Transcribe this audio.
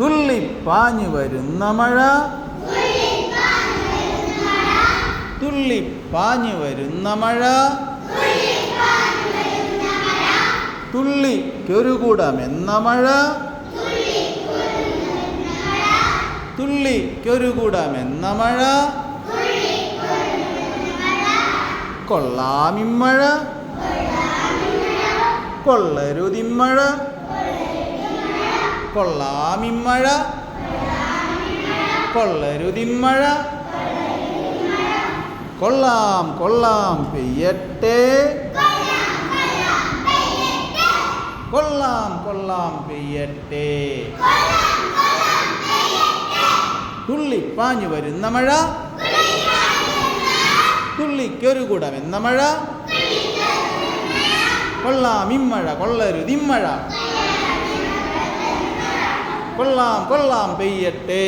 തുള്ളിപ്പാഞ്ഞു വരുന്ന മഴ. തുള്ളിപ്പാഞ്ഞു വരുന്ന മഴ. തുള്ളിക്കൊരുകുടമെന്ന മഴ. തുള്ളിക്കൊരുകുടമെന്ന മഴ. കൊള്ളാമിമ്മഴ. കൊള്ളരുതിമ്മഴ. കൊള്ളാമിമ്മഴ. കൊള്ളരുതിമ്മഴ. കൊള്ളാം കൊള്ളാം പെയ്യട്ടെ. കൊള്ളാം കൊള്ളാം പെയ്യട്ടെ. തുള്ളിപ്പാഞ്ഞു വരുന്ന മഴ. തുള്ളിക്കൊരു എന്ന മഴ. കൊള്ളാം ഇമ്മഴ കൊള്ളരുതിമ്മഴ. കൊള്ളാം കൊള്ളാം പെയ്യട്ടെ